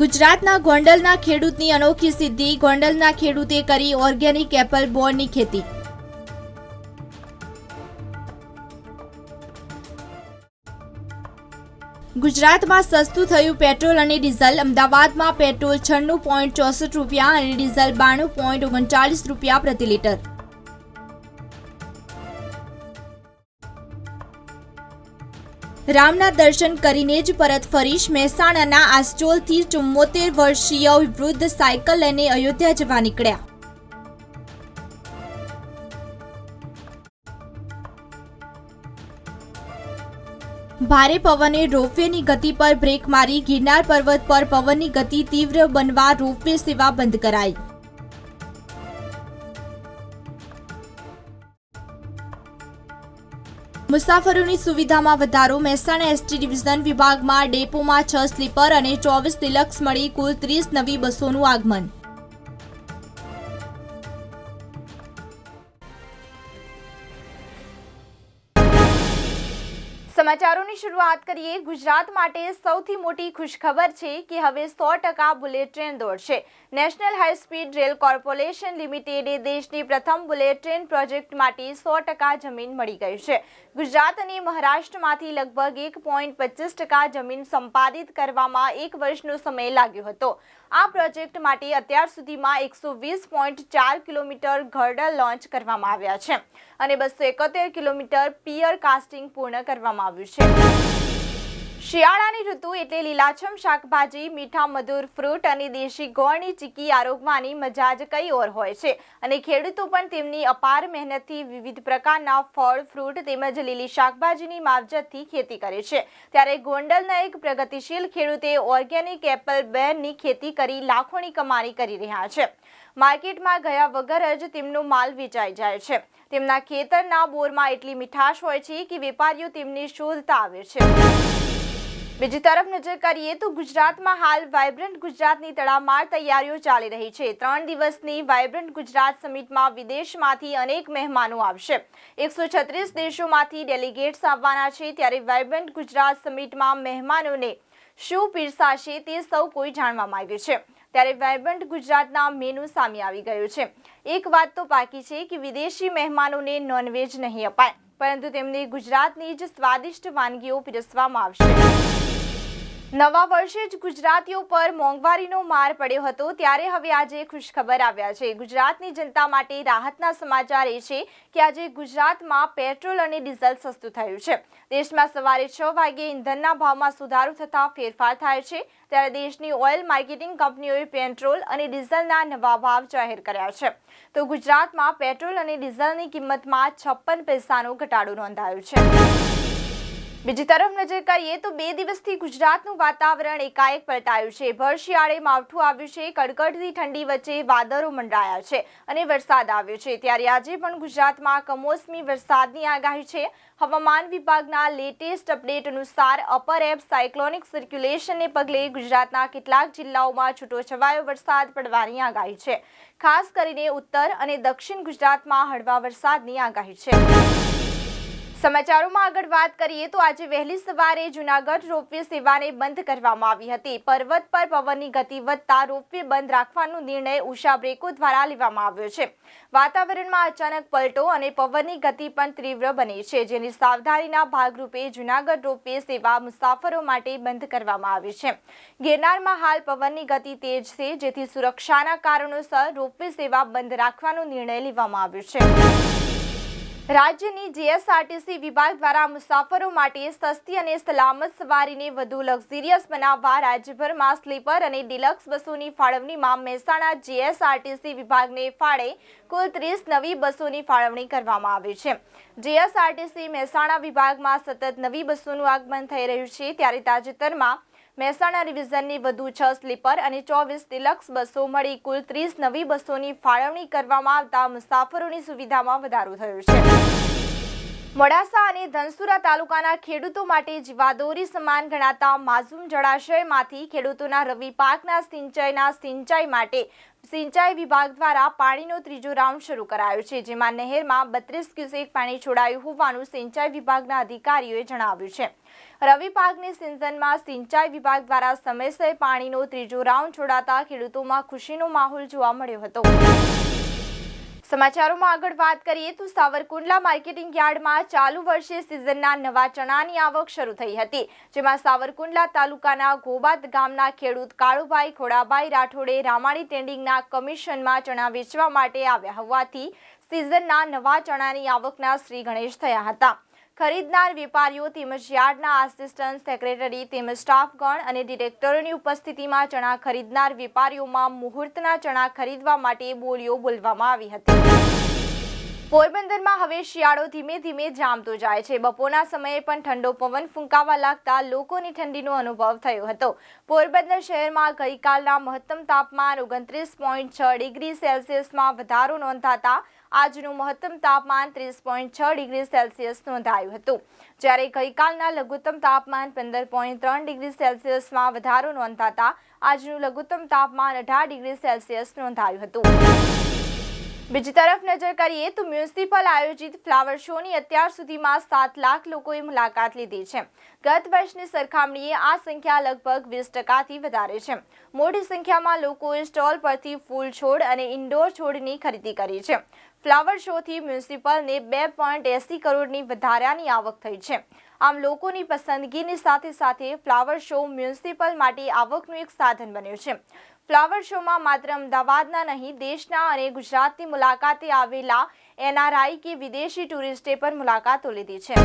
ગુજરાતના ગોંડલના ખેડૂતની અનોખી સિદ્ધિ, ગોંડલના ખેડૂતે કરી ઓર્ગેનિક એપલ બોર્ડની ખેતી. ગુજરાતમાં સસ્તું થયું પેટ્રોલ અને ડીઝલ. અમદાવાદમાં પેટ્રોલ છન્નું પોઈન્ટ ચોસઠ રૂપિયા અને ડીઝલ બાણું પોઈન્ટ ઓગણચાળીસ રૂપિયા પ્રતિ લીટર. રામના દર્શન કરીને જ પરત ફરીશ મહેસાણાના આસ્ટોલથી ચુમ્મોતેર વર્ષીય વૃદ્ધ સાયકલ લઈને અયોધ્યા જવા નીકળ્યા. ભારે પવને રોપવેની ગતિ પર બ્રેક મારી ગિરનાર પર્વત પર પવનની ગતિ તીવ્ર બનવા રોપવે સેવા બંધ કરાઈ. મુસાફરોની સુવિધામાં વધારો, મહેસાણા એસટી ડિવિઝન વિભાગમાં ડેપોમાં છ સ્લીપર અને ચોવીસ ડિલક્સ મળી કુલ ત્રીસ નવી બસોનું આગમન. સમાચારોની શરૂઆત કરીએ. ગુજરાત માટે સૌથી મોટી ખુશખબર છે કે હવે સો ટકા બુલેટ ટ્રેન દોડશે. National high speed rail corporation લિમિટેડે દેશની પ્રથમ બુલેટ ટ્રેન પ્રોજેક્ટ માટે સો ટકા જમીન મળી ગઈ છે. ગુજરાત અને મહારાષ્ટ્રમાંથી લગભગ એક પોઈન્ટ પચીસ ટકા જમીન સંપાદિત કરવામાં એક વર્ષનો સમય લાગ્યો હતો. આ પ્રોજેક્ટ માટે અત્યાર સુધીમાં એકસો વીસ પોઈન્ટ ચાર કિલોમીટર ગર્ડર લોન્ચ કરવામાં આવ્યા છે અને બસો એકોતેર કિલોમીટર પિયર કાસ્ટિંગ પૂર્ણ કરવામાં આવ્યું છે શિયાળાની ઋતુ એટલે લીલાછમ શાકભાજી, મીઠા મધુર ફ્રૂટ અને દેશી ગોળની ચીકી આરોગવાની મજા જ કઈ ઓર હોય છે. અને ખેડૂતો પણ તેમની અપાર મહેનતથી વિવિધ પ્રકારના ફળ ફ્રૂટ તેમજ લીલી શાકભાજીની માવજતથી ખેતી કરે છે. ત્યારે ગોંડલના એક પ્રગતિશીલ ખેડૂતે ઓર્ગેનિક એપલ બેરની ખેતી કરી લાખોની કમાણી કરી રહ્યા છે. માર્કેટમાં ગયા વગર જ તેમનો માલ વેચાઈ જાય છે. તેમના ખેતરના બોરમાં એટલી મીઠાશ હોય છે કે વેપારીઓ તેમની શોધતા આવે છે. બીજી તરફ નજર કરીએ તો ગુજરાતમાં હાલ વાયબ્રન્ટ ગુજરાતની તડામાર તૈયારીઓ ચાલી રહી છે. ત્રણ દિવસની વાયબ્રન્ટ ગુજરાત સમિટમાં વિદેશમાંથી અનેક મહેમાનો આવશે. એકસો છત્રીસ દેશોમાંથી ડેલિગેટ્સ આવવાના છે. ત્યારે વાયબ્રન્ટ ગુજરાત સમિટમાં મહેમાનોને શું પીરસાશે તે સૌ કોઈ જાણવા માંગે છે. ત્યારે વાયબ્રન્ટ ગુજરાતના મેનુ સામે આવી ગયું છે. એક વાત તો પાકી છે કે વિદેશી મહેમાનોને નોનવેજ નહીં અપાય. પરંતુ તેમને ગુજરાતની જ સ્વાદિષ્ટ વાનગીઓ પીરસવામાં આવશે. નવા વર્ષે જ ગુજરાતીઓ પર મોંઘવારીનો માર પડ્યો હતો, ત્યારે હવે આજે ખુશખબર આવ્યા છે. ગુજરાતની જનતા માટે રાહતના સમાચાર એ છે કે આજે ગુજરાતમાં પેટ્રોલ અને ડીઝલ સસ્તું થયું છે. દેશમાં સવારે છ વાગ્યે ઇંધણના ભાવમાં સુધારો થતાં ફેરફાર થાય છે. ત્યારે દેશની ઓઇલ માર્કેટિંગ કંપનીઓએ પેટ્રોલ અને ડીઝલના નવા ભાવ જાહેર કર્યા છે. તો ગુજરાતમાં પેટ્રોલ અને ડીઝલની કિંમતમાં છપ્પન પૈસાનો ઘટાડો નોંધાયો છે. બીજી તરફ નજર કરીએ તો બે દિવસથી ગુજરાતનું વાતાવરણ એકાએક પલટાયું છે. ભર શિયાળે માવઠું આવ્યું છે, કડકડતી ઠંડી વચ્ચે વાદળો મંડાયા છે અને વરસાદ આવ્યો છે. ત્યારે આજે પણ ગુજરાતમાં કમોસમી વરસાદની આગાહી છે. હવામાન વિભાગના લેટેસ્ટ અપડેટ અનુસાર અપર એપ સાયક્લોનિક સર્ક્યુલેશનને પગલે ગુજરાતના કેટલાક જિલ્લાઓમાં છૂટોછવાયો વરસાદ પડવાની આગાહી છે. ખાસ કરીને ઉત્તર અને દક્ષિણ ગુજરાતમાં હળવા વરસાદની આગાહી છે. સમાચારોમાં આગળ વાત કરીએ તો આજે વહેલી સવારે જુનાગઢ રોપવે સેવાને બંધ કરવામાં આવી હતી. પર્વત પર પવનની ગતિ વધતા રોપવે બંધ રાખવાનો નિર્ણય ઉષા બ્રેકો દ્વારા લેવામાં આવ્યો છે. વાતાવરણમાં અચાનક પલટો અને પવનની ગતિ પણ તીવ્ર બની છે, જેની સાવધાનીના ભાગરૂપે જુનાગઢ રોપવે સેવા મુસાફરો માટે બંધ કરવામાં આવી છે. ગિરનારમાં હાલ પવનની ગતિ તેજ છે, જેથી સુરક્ષાના કારણોસર રોપવે સેવા બંધ રાખવાનો નિર્ણય લેવામાં આવ્યો છે. રાજ્યની જીએસઆરટીસી વિભાગ દ્વારા મુસાફરો માટે સસ્તી અને સલામત સવારીને વધુ લક્ઝરિયસ બનાવવા રાજ્યભરમાં સ્લીપર અને ડિલક્સ બસોની ફાળવણીમાં મહેસાણા જીએસઆરટીસી વિભાગને ફાળે કુલ ત્રીસ નવી બસોની ફાળવણી કરવામાં આવી છે. જીએસઆરટીસી મહેસાણા વિભાગમાં સતત નવી બસોનું આગમન થઈ રહ્યું છે. ત્યારે તાજેતરમાં મહેસાણા રિવિઝનની વધુ છ સ્લીપર અને ચોવીસ ડિલક્સ બસો મળી કુલ ત્રીસ નવી બસોની ફાળવણી કરવામાં આવતા મુસાફરોની સુવિધામાં વધારો થયો છે. મોડાસા અને ધનસુરા તાલુકાના ખેડૂતો માટે જીવાદોરી સમાન ગણાતા માઝુમ જળાશયમાંથી ખેડૂતોના રવિ પાકના સિંચાઈના સિંચાઈ માટે સિંચાઈ વિભાગ દ્વારા પાણીનો ત્રીજો રાઉન્ડ શરૂ કરાયો છે, જેમાં નહેરમાં બત્રીસ ક્યુસેક પાણી છોડાયું હોવાનું સિંચાઈ વિભાગના અધિકારીઓએ જણાવ્યું છે. રવિ પાકની સિઝનમાં સિંચાઈ વિભાગ દ્વારા સમયસર પાણીનો ત્રીજો રાઉન્ડ છોડાતા ખેડૂતોમાં ખુશીનો માહોલ જોવા મળ્યો હતો. સમાચારોમાં આગળ વાત કરીએ તો સાવરકુંડલા માર્કેટિંગ યાર્ડમાં ચાલુ વર્ષે સિઝનના નવા ચણાની આવક શરૂ થઈ હતી, જેમાં સાવરકુંડલા તાલુકાના ગોબાદ ગામના ખેડૂત કાળુભાઈ ખોડાભાઈ રાઠોડે રામાણી ટ્રેડિંગના કમિશનમાં ચણા વેચવા માટે આવ્યા હોવાથી સિઝનના નવા ચણાની આવકના શ્રી ગણેશ થયા હતા. ખરીદનાર વેપારીઓ તેમજ યાર્ડના આસિસ્ટન્ટ સેક્રેટરી તેમજ સ્ટાફગણ અને ડિરેક્ટરોની ઉપસ્થિતિમાં ચણા ખરીદનાર વેપારીઓમાં મુહૂર્તના ચણા ખરીદવા માટે બોલીઓ બોલવામાં આવી હતી. પોરબંદરમાં હવે શિયાળો ધીમે ધીમે જામતો જાય છે. બપોરના સમયે પણ ઠંડો પવન ફૂંકાવા લાગતા લોકોને ઠંડીનો અનુભવ થયો હતો. પોરબંદર શહેરમાં ગઈકાલના મહત્તમ તાપમાન ઓગણત્રીસ પોઈન્ટ છ ડિગ્રી સેલ્સિયસમાં વધારો નોંધાતા આજનું મહત્તમ તાપમાન ત્રીસ પોઈન્ટ છ ડિગ્રી સેલ્સિયસ નોંધાયું હતું. જ્યારે ગઈકાલના લઘુત્તમ તાપમાન પંદર પોઈન્ટ ત્રણ ડિગ્રી સેલ્સિયસમાં વધારો નોંધાતા આજનું લઘુત્તમ તાપમાન અઢાર ડિગ્રી સેલ્સિયસ નોંધાયું હતું. બીજી તરફ નજર કરીએ તો મ્યુનિસિપલ આયોજિત ફ્લાવર શોની અત્યાર સુધીમાં સાત લાખ લોકોએ મુલાકાત લીધી છે. ગત વર્ષની સરખામણીએ આ સંખ્યા લગભગ વીસ ટકાથી વધારે છે. મોટી સંખ્યામાં લોકોએ સ્ટોલ પરથી ફૂલ છોડ અને ઇન્ડોર છોડની ખરીદી કરી છે. ફ્લાવર શોથી મ્યુનિસિપલને બે પોઈન્ટ એસી કરોડની વધારાની આવક થઈ છે. આમ લોકોની પસંદગીની સાથે સાથે ફ્લાવર શો મ્યુનિસિપલ માટે આવકનું એક સાધન બન્યું છે. ફ્લાવર શોમાં માત્ર અમદાવાદના નહીં, દેશના અને ગુજરાતની મુલાકાતે આવેલા એનઆરઆઈ કે વિદેશી ટુરિસ્ટે પણ મુલાકાતો લીધી છે.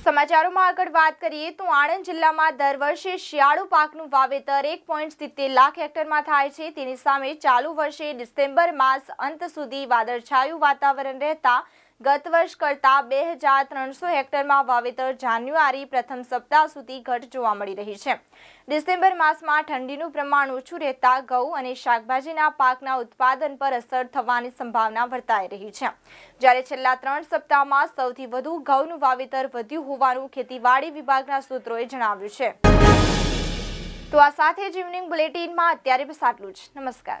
સમાચારોમાં આગળ વાત કરીએ તો આણંદ જિલ્લામાં દર વર્ષે શિયાળુ પાકનું વાવેતર એક પોઈન્ટ સિત્તેર લાખ હેક્ટરમાં થાય છે. તેની સામે ચાલુ વર્ષે ડિસેમ્બર માસ અંત સુધી વાદળછાયું વાતાવરણ રહેતા ગત વર્ષ કરતાં બે હજાર ત્રણસો હેક્ટરમાં વાવેતર જાન્યુઆરી પ્રથમ સપ્તાહ સુધી ઘટ જોવા મળી રહી છે. ડિસેમ્બર માસમાં ઠંડીનું પ્રમાણ ઓછું રહેતા ઘઉં અને શાકભાજીના પાકના ઉત્પાદન પર અસર થવાની સંભાવના વર્તાઈ રહી છે. જ્યારે છેલ્લા ત્રણ સપ્તાહમાં સૌથી વધુ ઘઉંનું વાવેતર વધ્યું હોવાનું ખેતીવાડી વિભાગના સૂત્રોએ જણાવ્યું છે. તો આ સાથે જ ઇવનિંગ બુલેટિનમાં અત્યારે બસ આટલું જ. નમસ્કાર.